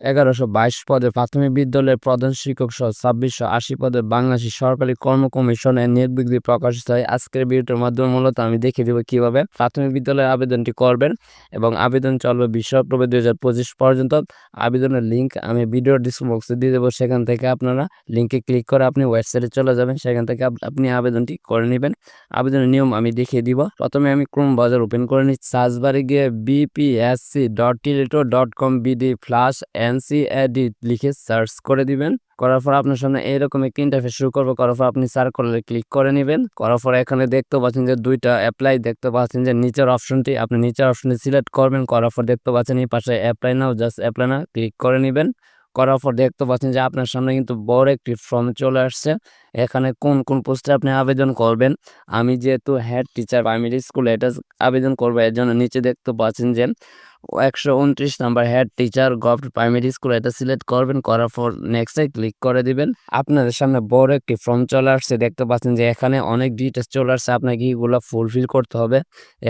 এগারোশো বাইশ পদে প্রাথমিক বিদ্যালয়ের প্রধান শিক্ষক সহ ছাব্বিশশো আশি পদে বাংলাদেশ সরকারি কর্ম কমিশনের নিয়োগ বিজ্ঞপ্তি প্রকাশিত হয়। আজকের ভিডিওর মাধ্যমে মূলত আমি দেখিয়ে দেবো কীভাবে প্রাথমিক বিদ্যালয়ের আবেদনটি করবেন এবং আবেদন চলবে বিশ্ব অক্টোবর দুই হাজার পঁচিশ পর্যন্ত। আবেদনের লিঙ্ক আমি ভিডিওর ডিসক্রিপশন বক্সে দিয়ে দেবো। সেখান থেকে আপনারা লিঙ্কে ক্লিক করে আপনি ওয়েবসাইটে চলে যাবেন। সেখান থেকে আপনি আবেদনটি করে নেবেন। আবেদনের নিয়ম আমি দেখিয়ে দিব। প্রথমে আমি ক্রোম বাজার ওপেন করে নিচ্ছি। সার্চ বারে গিয়ে BPSC dot teletalk dot com BD slash NCAD লিখে সার্চ করে দিবেন। করার পর আপনার সামনে এরকম একটি ইন্টারফেস শুরু করব। করার পর আপনি সার্চ করলে ক্লিক করে নেবেন। করার পর এখানে দেখতে পাচ্ছেন যে দুইটা অ্যাপ্লাই দেখতে পাচ্ছেন যে নিচের অপশনটি আপনি নিচের অপশনটি সিলেক্ট করবেন। করার পর দেখতে পাচ্ছেন এই পাশে অ্যাপ্লাই নাও জাস্ট অ্যাপ্লাই না ক্লিক করে নেবেন। করার পর দেখতে পাচ্ছেন যে আপনার সামনে কিন্তু বড় একটি ফর্ম চলে আসছে। এখানে কোন কোন পোস্টে আপনি আবেদন করবেন? আমি যেহেতু হেড টিচার প্রাইমারি স্কুলে এটা আবেদন করব। এর জন্য নিচে দেখতে পাচ্ছেন যে একশো উনত্রিশ number head teacher gov primary school এটা সিলেক্ট করবেন, করার পর নেক্সটে ক্লিক করে দিবেন। আপনাদের সামনে বড় একটি ফর্ম চলে আসছে, দেখতে পাচ্ছেন যে এখানে অনেক ডিটেলস চলে আসছে, আপনাকে এগুলো ফুলফিল করতে হবে।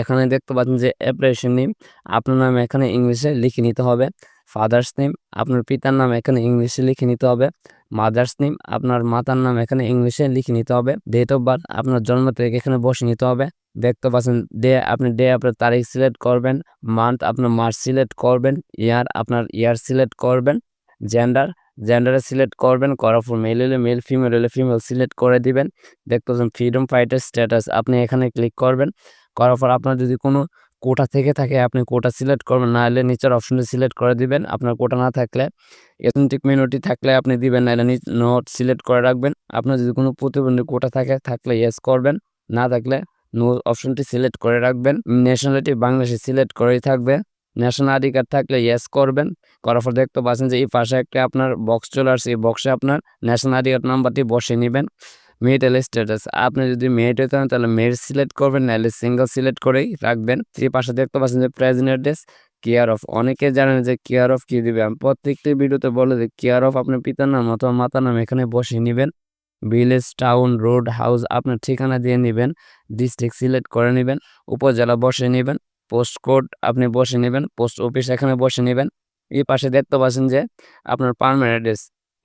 এখানে দেখতে পাচ্ছেন যে অ্যাপ্লিকেশন নেম আপনার নাম এখানে ইংলিশে লিখে নিতে হবে। ফাদার্স নেম আপনার পিতার নাম এখানে ইংলিশে লিখে নিতে হবে। মাদার্স নেম, আপনার মাতার নাম এখানে ইংলিশে লিখে নিতে হবে। ডেট অফ বার্থ আপনার জন্ম তারিখ এখানে বসে নিতে হবে। দেখতে পাচ্ছেন ডে আপনি ডে আপনার তারিখ সিলেক্ট করবেন। মান্থ আপনার মাস সিলেক্ট করবেন। ইয়ার আপনার ইয়ার সিলেক্ট করবেন। জেন্ডার জেন্ডারে সিলেক্ট করবেন। করার পর মেল হলে মেল ফিমেল হলে ফিমেল সিলেক্ট করে দিবেন। দেখতে পাচ্ছেন ফ্রিডম ফাইটার স্ট্যাটাস আপনি এখানে ক্লিক করবেন। করার পর আপনার যদি কোনো কোটা থেকে থাকে, আপনি কোটা সিলেক্ট করবেন। না হলে নিচের অপশনে সিলেক্ট করে দিবেন। আপনার কোটা না থাকলে এথেন্টিক মিনোরিটি থাকলে আপনি দিবেন। না হলে নোট সিলেক্ট করে রাখবেন। আপনার যদি কোনো প্রতিবন্ধী কোটা থাকে, থাকলে ইয়েস করবেন। না থাকলে নো অপশনটি সিলেক্ট করে রাখবেন। ন্যাশনালিটি বাংলাদেশে সিলেক্ট করেই থাকবে। ন্যাশনাল আইডি কার্ড থাকলে ইয়েস করবেন। করার পর দেখতে পাচ্ছেন যে এই পাশে একটা আপনার বক্স চলে আসছে। এই বক্সে আপনার ন্যাশনাল আইডি কার্ড নাম্বারটি বসে নেবেন। মেরিটাল স্ট্যাটাস আপনি যদি মেরিট হতে তাহলে মেরিট সিলেক্ট করবেন, নাহলে সিঙ্গেল সিলেক্ট করেই রাখবেন। এই পাশে দেখতে পাচ্ছেন যে প্রেজেন্ট অ্যাড্রেস কেয়ার অফ অনেকে জানেন যে কেয়ার অফ কি দিবে? আমি প্রত্যেকটি ভিডিওতে বলে যে কেয়ার অফ আপনার পিতার নাম অথবা মাতার নাম এখানে বসে নেবেন। ভিলেজ টাউন রোড হাউস আপনার ঠিকানা দিয়ে নেবেন ডিস্ট্রিক্ট সিলেক্ট করে নেবেন, উপজেলা বসে নেবেন পোস্ট কোড আপনি বসে নেবেন পোস্ট অফিস এখানে বসে নেবেন। এই পাশে দেখতে পাচ্ছেন যে আপনার পারমানেন্ট অ্যাড্রেস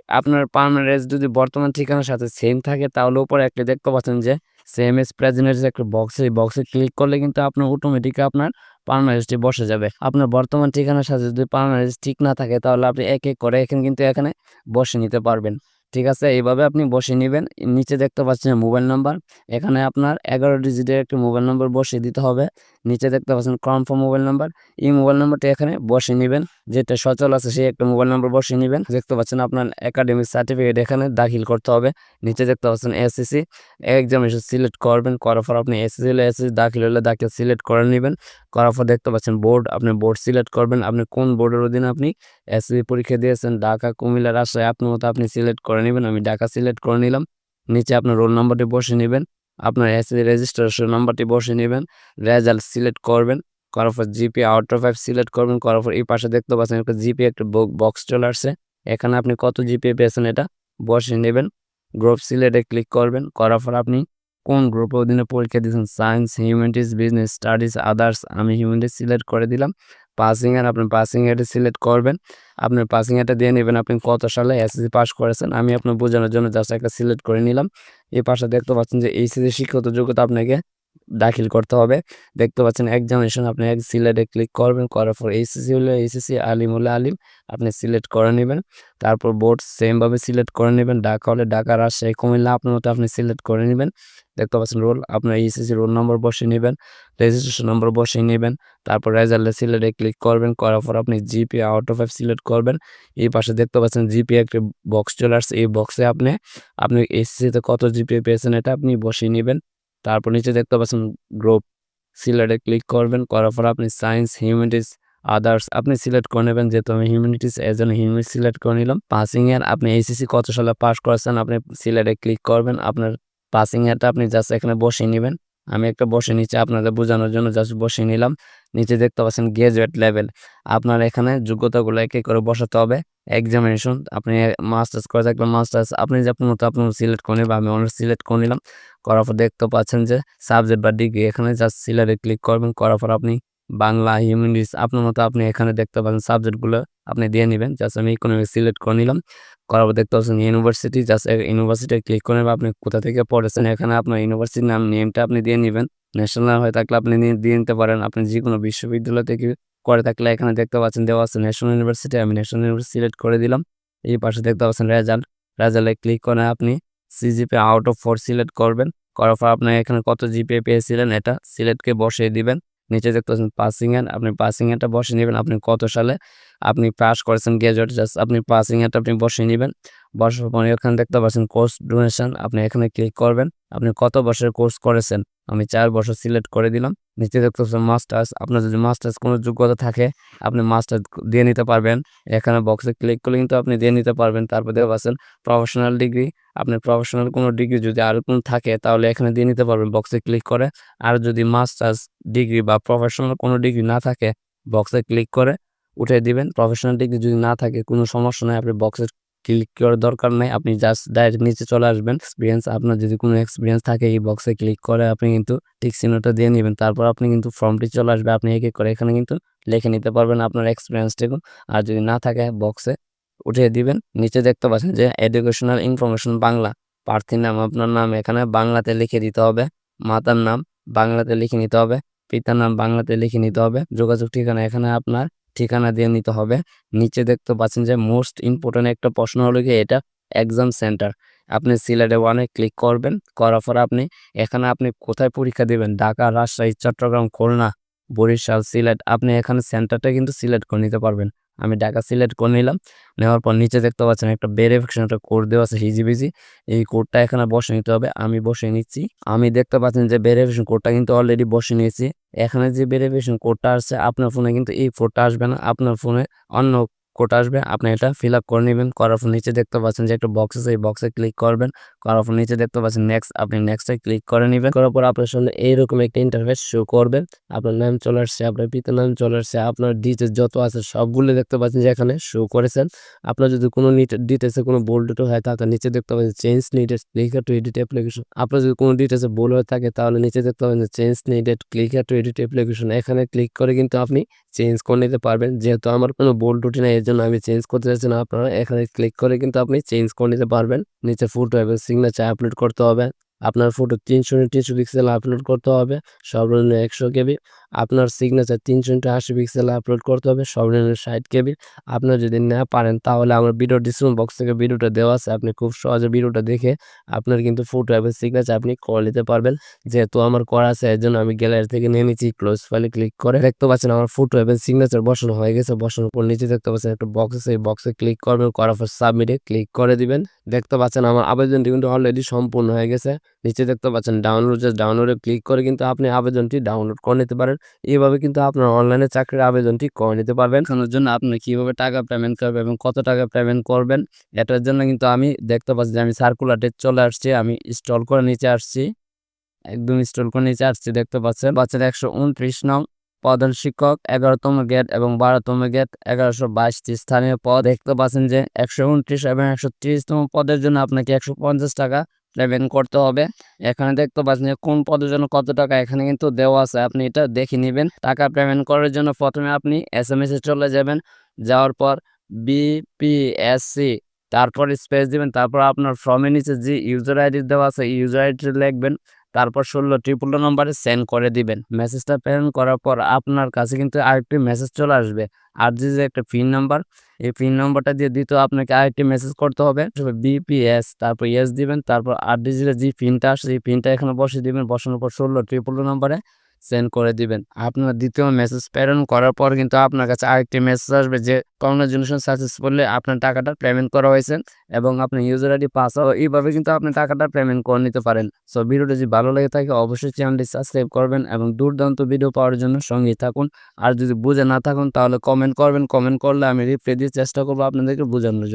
আপনার পারমানেন্ট অ্যাড্রেস যদি বর্তমান ঠিকানার সাথে সেম থাকে, তাহলে উপরে একটা দেখতে পাচ্ছেন যে সেম এস প্রেজেন্ট একটা বক্স এই বক্সে ক্লিক করলে কিন্তু আপনার অটোমেটিক আপনার পারমানেন্টটি বসে যাবে। আপনার বর্তমান ঠিকানার সাথে যদি পারমানেন্ট ঠিক না থাকে, তাহলে আপনি এক এক করে এখানে কিন্তু এখানে বসে নিতে পারবেন। ঠিক আছে, এইভাবে আপনি বসে নেবেন। নিচে দেখতে পাচ্ছেন মোবাইল নাম্বার এখানে আপনার এগারো ডিজিটের একটি মোবাইল নাম্বার বসিয়ে দিতে হবে। নিচে দেখতে পাচ্ছেন কনফার্ম মোবাইল নাম্বার এই মোবাইল নাম্বারটি এখানে বসে নেবেন। যেটা সচল আছে, সেই একটা মোবাইল নাম্বার বসে নেবেন। দেখতে পাচ্ছেন আপনার একাডেমিক সার্টিফিকেট এখানে দাখিল করতে হবে। নিচে দেখতে পাচ্ছেন এসএসসি এক্সামিনেশন সিলেক্ট করবেন। করার পর আপনি এসএসসি হলে এসএসসি দাখিল হলে দাখিল সিলেক্ট করে নেবেন। করার পর দেখতে পাচ্ছেন বোর্ড আপনি বোর্ড সিলেক্ট করবেন। আপনি কোন বোর্ডের অধীনে আপনি এসএসসি পরীক্ষা দিয়েছেন? ঢাকা, কুমিল্লা, রাজশাহী, আপনার মতো আপনি সিলেক্ট করে নেবেন। আমি ঢাকা সিলেক্ট করে নিলাম। নিচে আপনার রোল নাম্বারটি বসে নেবেন। আপনার এসএসসি রেজিস্ট্রেশন নাম্বারটি বসে নেবেন রেজাল্ট সিলেক্ট করবেন, করার পর GP out of five select করবেন, করার পর এই পাশে দেখতে পাচ্ছেন একটা জিপি একটা বক্স চলে আসছে। এখানে আপনি কত জিপি পেয়েছেন এটা বসে নেবেন গ্রুপ সিলেক্টে ক্লিক করবেন, করার পর আপনি কোন গ্রুপের অধীনে পরীক্ষা দিয়েছেন? Science humanities business studies others আমি হিউম্যানিটিস সিলেক্ট করে দিলাম। পাসিং এর আপনি পাসিং এটা সিলেক্ট করবেন। আপনি পাসিং এটা দিয়ে নেবেন, আপনি কত সালে এসএসসি পাস করেছেন, আমি আপনার বোঝানোর জন্য জাস্ট একটা সিলেক্ট করে নিলাম। এই পাশে দেখতে পাচ্ছেন যে এইচএসসি শিক্ষাগত যোগ্যতা আপনাকে দাখিল করতে হবে। দেখতে পাচ্ছেন এক্সামিনেশন আপনি এক সিলেক্টে ক্লিক করবেন, করার পর এইচএসসি হলে এইচএসসি আলিম হলে আলিম, আপনি সিলেক্ট করে নেবেন। তারপর বোর্ড সেমভাবে সিলেক্ট করে নেবেন, ঢাকা হলে ঢাকা, রাজশাহী, কুমিল্লা, আপনার মতো আপনি সিলেক্ট করে নেবেন। দেখতে পাচ্ছেন রোল আপনার এইচএসসি রোল নম্বর বসিয়ে নেবেন রেজিস্ট্রেশন নম্বর বসিয়ে নেবেন, তারপর রেজাল্টে সিলেটে ক্লিক করবেন, করার পর আপনি GP out of five select করবেন। এই পাশে দেখতে পাচ্ছেন জিপি একটি বক্স চলে আসছে, এই বক্সে আপনি আপনি এইচএসসিতে কত জিপি পেয়েছেন এটা আপনি বসিয়ে নেবেন। তারপর নিচে দেখতে পাচ্ছেন গ্রুপ সিলেটে ক্লিক করবেন, করার পর আপনি সায়েন্স হিউম্যানিটিস আদার্স আপনি সিলেক্ট করে নেবেন। যেহেতু আমি humanities as an humanities select করে নিলাম। পাসিং এর আপনি এইসিসি কত সালে পাস করেছেন, আপনি সিলেটে ক্লিক করবেন। আপনার পাসিং এরটা আপনি জাস্ট এখানে বসিয়ে নেবেন। আমি একটা বসে নিচে আপনাদের বোঝানোর জন্য জাস্ট বসে নিলাম। নিচে দেখতে পাচ্ছেন গ্রাজুয়েট লেভেল আপনার এখানে যোগ্যতাগুলো এক করে বসাতে হবে। এক্সামিনেশন আপনি মাস্টার্স করে থাকলে মাস্টার্স আপনি যে আপনার মতো আপনার সিলেক্ট করে নেবেন, আমি অনার্স সিলেক্ট করে নিলাম। করার পর দেখতে পাচ্ছেন যে সাবজেক্ট বা ডিগ্রি এখানে জাস্ট সিলেক্টে ক্লিক করবেন। করার পর আপনি বাংলা হিউম্যানিটিস আপনার মতো আপনি এখানে দেখতে পাচ্ছেন সাবজেক্টগুলো আপনি দিয়ে নেবেন। জাস্ট আমি ইকোনমিক্স সিলেক্ট করে নিলাম। করার পর দেখতে পাচ্ছেন ইউনিভার্সিটি জাস্ট ইউনিভার্সিটি ক্লিক করে আপনি কোথা থেকে পড়েছেন? এখানে আপনার ইউনিভার্সিটির নাম নেমটা আপনি দিয়ে নেবেন। ন্যাশনাল হয়ে থাকলে আপনি দিয়ে নিতে পারেন। আপনি যে কোনো বিশ্ববিদ্যালয় থেকে করে থাকলে এখানে দেখতে পাচ্ছেন, দেওয়া আছে ন্যাশনাল ইউনিভার্সিটি আমি ন্যাশনাল ইউনিভার্সিটি সিলেক্ট করে দিলাম। এই পাশে দেখতে পাচ্ছেন রেজাল্ট রেজাল্টে ক্লিক করে আপনি CGP out of four select করবেন। করার পর আপনি এখানে কত জিপিএ পেয়েছিলেন? এটা সিলেক্টকে বসিয়ে দিবেন। নিচে দেখতে পাচ্ছেন পাসিং এর আপনি পাসিং এরটা বসিয়ে নেবেন। আপনি কত সালে আপনি পাস করেছেন গ্রাজুয়েট জাস্ট আপনি পাসিং এরটা আপনি বসিয়ে নেবেন। বসার পরে এখানে দেখতে পাচ্ছেন কোর্স ডোনেশন আপনি এখানে ক্লিক করবেন। আপনি কত বছরের কোর্স করেছেন? আমি চার বছর সিলেক্ট করে দিলাম। নিচে দেখতে পাচ্ছেন মাস্টার্স আপনার যদি মাস্টার্স কোনো যোগ্যতা থাকে, আপনি মাস্টার্স দিয়ে নিতে পারবেন। এখানে বক্সে ক্লিক করলে কিন্তু আপনি দিয়ে নিতে পারবেন। তারপর দেখতে পাচ্ছেন প্রফেশনাল ডিগ্রি আপনি প্রফেশনাল কোনো ডিগ্রি যদি আরও কোনো থাকে, তাহলে এখানে দিয়ে নিতে পারবেন বক্সে ক্লিক করে। আর যদি মাস্টার্স ডিগ্রি বা প্রফেশনাল কোনো ডিগ্রি না থাকে বক্সে ক্লিক করে। উঠে দিবেন। প্রফেশনাল ডিগ্রি যদি না থাকে, কোনো সমস্যা নাই। আপনি বক্সে ক্লিক করার দরকার নেই। আপনি জাস্ট ডাইরেক্ট নিচে চলে আসবেন। এক্সপিরিয়েন্স আপনার যদি কোনো এক্সপিরিয়েন্স থাকে, এই বক্সে ক্লিক করে আপনি কিন্তু ঠিক চিহ্নটা দিয়ে নেবেন। তারপর আপনি কিন্তু ফর্মটি চলে আসবে। আপনি এক এক করে এখানে কিন্তু লিখে নিতে পারবেন আপনার এক্সপিরিয়েন্সটুকু আর যদি না থাকে বক্সে উঠিয়ে দিবেন। নিচে দেখতে পাচ্ছেন যে এডুকেশনাল ইনফরমেশন বাংলা। প্রার্থীর নাম, আপনার নাম এখানে বাংলাতে লিখে দিতে হবে। মাতার নাম বাংলাতে লিখে নিতে হবে। পিতার নাম বাংলাতে লিখে নিতে হবে। যোগাযোগ ঠিকানা এখানে আপনার ঠিকানা দিয়ে নিতে হবে। নিচে দেখতে পাচ্ছেন যে মোস্ট ইম্পর্টেন্ট একটা প্রশ্ন হলো কি এটা এক্সাম সেন্টার আপনি সিলেটে ওয়ানে ক্লিক করবেন, করার পর আপনি এখানে আপনি কোথায় পরীক্ষা দেবেন? ঢাকা, রাজশাহী, চট্টগ্রাম, খুলনা, বরিশাল, সিলেট, আপনি এখানে সেন্টারটা কিন্তু সিলেক্ট করে নিতে পারবেন। আমি ঢাকা সিলেক্ট করে নিলাম। নেওয়ার পর নিচে দেখতে পাচ্ছেন একটা ভেরিফিকেশন, একটা কোড দেওয়া আছে হিজিবিজি। এই কোডটা এখানে বসে নিতে হবে, আমি বসে নিচ্ছি। আমি দেখতে পাচ্ছেন যে ভেরিফিকেশন কোডটা কিন্তু অলরেডি বসে নিয়েছি। এখানে যে ভেরিফিকেশন কোডটা আসছে, আপনার ফোনে কিন্তু এই কোডটা আসবে না। আপনার ফোনে অন্য কোড আসবে, আপনি এটা ফিল আপ করে নেবেন, করার পর নিচে দেখতে পাচ্ছেন যে একটা বক্স আছে, এই বক্সে ক্লিক করবেন, করার পর নিচে দেখতে পাচ্ছেন নেক্সট আপনি নেক্সটে ক্লিক করে নেবেন, করার পর আপনার সামনে এইরকম একটা ইন্টারফেস শো করবেন আপনার নাম চলে আসছে, আপনার পিতার নাম চলে আসছে, আপনার ডিটেলস যত আছে সবগুলো দেখতে পাচ্ছেন যে এখানে শো করেছেন, আপনার যদি কোনো ডিটেলসে কোনো বোল্ড হয় তাহলে নিচে দেখতে পাচ্ছেন change needed click to edit application আপনার যদি কোনো ডিটেলসে বোল হয়ে থাকে, তাহলে নিচে দেখতে পাবেন যে change needed click to edit application এখানে ক্লিক করে কিন্তু আপনি চেঞ্জ করে নিতে পারবেন, যেহেতু আমার কোনো বোল্ড টুটি নাই জন্য আমি চেঞ্জ করতে চাচ্ছি না আপনারা এখানে ক্লিক করে কিন্তু আপনি চেঞ্জ করে নিতে পারবেন। নিচে ফুটো এবং সিগনেচার আপলোড করতে হবে। আপনার ফটো তিনশো তিনশো পিক্সেল আপলোড করতে হবে সব সর্বনিম্ন একশো কেবি। আপনার সিগনেচার তিনশো আশি পিক্সেল আপলোড করতে হবে সব সর্বনিম্ন ষাট কেবি। আপনার যদি না পারেন, তাহলে আমার ভিডিও ডিসক্রিপশন বক্স থেকে ভিডিওটা দেওয়া আছে। আপনি খুব সহজে ভিডিওটা দেখে আপনার কিন্তু ফটো এবং সিগনেচার আপনি করে নিতে পারবেন। যেহেতু আমার করা আছে এর জন্য আমি গ্যালারি থেকে নিয়ে নিচ্ছি। ক্লোজ ফাইলে ক্লিক করে দেখতে পাচ্ছেন আমার ফটো এবং সিগনেচার বসানো হয়ে গেছে। বসানোর পর নিচে দেখতে পাচ্ছেন একটা বক্স আছে। এই বক্সে ক্লিক করবেন, করার পর সাবমিটে ক্লিক করে দিবেন। দেখতে পাচ্ছেন আমার আবেদনটি কিন্তু অলরেডি সম্পূর্ণ হয়ে গেছে। নিচে দেখতে পাচ্ছেন ডাউনলোড জাস্ট ডাউনলোডে ক্লিক করে কিন্তু আপনি আবেদনটি ডাউনলোড করে নিতে পারেন। এইভাবে কিন্তু আপনার অনলাইনে চাকরির আবেদনটি করে নিতে পারবেন। এখানের জন্য আপনি কীভাবে টাকা পেমেন্ট করবেন এবং কত টাকা পেমেন্ট করবেন, এটার জন্য কিন্তু আমি দেখতে পাচ্ছি যে আমি সার্কুলারটি চলে আসছি, আমি ইনস্টল করে নিচে আসছি। একদম ইনস্টল করে নিচে আসছি, দেখতে পাচ্ছেন। বাচ্চার একশো উনত্রিশ নং প্রধান শিক্ষক, এগারোতম গেট এবং বারোতম গেট এগারোশো বাইশটি স্থানীয় পদ। দেখতে পাচ্ছেন যে একশো উনত্রিশ এবং একশো তিরিশতম পদের জন্য আপনাকে একশো পঞ্চাশ টাকা পেমেন্ট করতে হবে। এখানে দেখতে পাচ্ছেন যে কোন পদের জন্য কত টাকা এখানে কিন্তু দেওয়া আছে, আপনি এটা দেখে নেবেন। টাকা পেমেন্ট করার জন্য প্রথমে আপনি এস এম এসে চলে যাবেন। যাওয়ার পর বিপিএসসি তারপর স্পেস দিবেন, তারপর আপনার ফর্মের নিচে যে ইউজার আইডি দেওয়া আছে ইউজার আইডি লিখবেন। তারপর ষোলো ট্রিপল নম্বরে সেন্ড করে দিবেন। মেসেজটা প্রেরণ করার পর আপনার কাছে কিন্তু আরেকটি মেসেজ চলে আসবে। আর যে একটা পিন নাম্বার এই পিন নাম্বারটা দিয়ে দিতে আপনাকে আরেকটি মেসেজ করতে হবে। বিপিএস তারপর এস দিবেন, তারপর আর ডিজিটের যে পিনটা আসে, এই পিনটা এখানে বসিয়ে দিবেন। বসানোর পর ষোলো ট্রিপল নম্বরে সেন্ড করে দিবেন। আপনার দ্বিতীয় মেসেজ প্রেরণ করার পর কিন্তু আপনার কাছে আরেকটি মেসেজ আসবে যে কংগ্রেচুলেশন সাকসেসফুলি আপনার টাকাটা পেমেন্ট করা হয়েছে এবং আপনি ইউজার আইডি পাস এইভাবে কিন্তু আপনি টাকাটা পেমেন্ট করে নিতে পারেন। সো ভিডিওটি যদি ভালো লেগে থাকে, অবশ্যই চ্যানেলটি সাবস্ক্রাইব করবেন এবং দুর্দান্ত ভিডিও পাওয়ার জন্য সঙ্গেই থাকুন। আর যদি বুঝে না থাকুন, তাহলে কমেন্ট করবেন। কমেন্ট করলে আমি রিপ্লাই দিয়ে চেষ্টা করব আপনাদেরকে বোঝানোর জন্য।